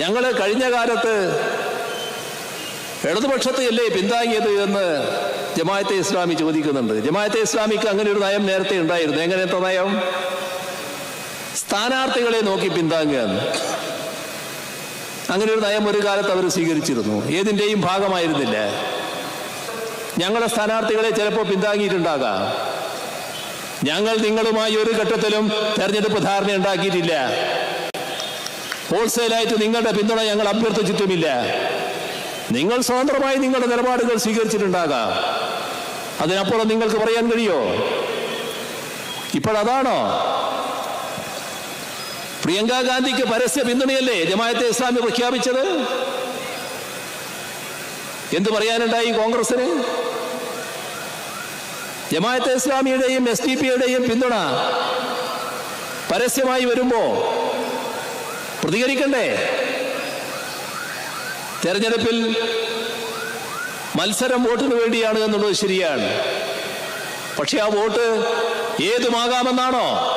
ഞങ്ങൾ കഴിഞ്ഞ കാലത്ത് ഇടതുപക്ഷത്തെയല്ലേ പിന്താങ്ങിയത് എന്ന് ജമാഅത്തെ ഇസ്ലാമി ചോദിക്കുന്നുണ്ട്. ജമാഅത്തെ ഇസ്ലാമിക്ക് അങ്ങനെ ഒരു നയം നേരത്തെ ഉണ്ടായിരുന്നു. എങ്ങനത്തെ നയം? സ്ഥാനാർത്ഥികളെ നോക്കി പിന്താങ്ങുകയാണ്. അങ്ങനെ ഒരു നയം ഒരു കാലത്ത് അവർ സ്വീകരിച്ചിരുന്നു. ഏതിന്റെയും ഭാഗമായിരുന്നില്ല. ഞങ്ങളുടെ സ്ഥാനാർത്ഥികളെ ചിലപ്പോൾ പിന്താങ്ങിയിട്ടുണ്ടാകാം. ഞങ്ങൾ നിങ്ങളുമായി ഒരു ഘട്ടത്തിലും തെരഞ്ഞെടുപ്പ് ധാരണ ഉണ്ടാക്കിയിട്ടില്ല. ഹോൾസെയിലായിട്ട് നിങ്ങളുടെ പിന്തുണ ഞങ്ങൾ അഭ്യർത്ഥിച്ചിട്ടുമില്ല. നിങ്ങൾ സ്വതന്ത്രമായി നിങ്ങളുടെ നിലപാടുകൾ സ്വീകരിച്ചിട്ടുണ്ടാകാം. അതിനപ്പുറം നിങ്ങൾക്ക് പറയാൻ കഴിയോ? ഇപ്പോഴതാണോ? പ്രിയങ്ക ഗാന്ധിക്ക് പരസ്യ പിന്തുണയല്ലേ ജമാഅത്തെ ഇസ്ലാമി പ്രഖ്യാപിച്ചത്? എന്തു പറയാനുണ്ടായി കോൺഗ്രസിന് ജമാഅത്തെ ഇസ്ലാമിയുടെയും എസ് ഡി പിയുടെയും പിന്തുണ പരസ്യമായി വരുമ്പോ പ്രതികരിക്കണ്ടേ? തെരഞ്ഞെടുപ്പിൽ മത്സരം വോട്ടിന് വേണ്ടിയാണ് എന്നുള്ളത് ശരിയാണ്. പക്ഷെ ആ വോട്ട് ഏതുമാകാമെന്നാണോ?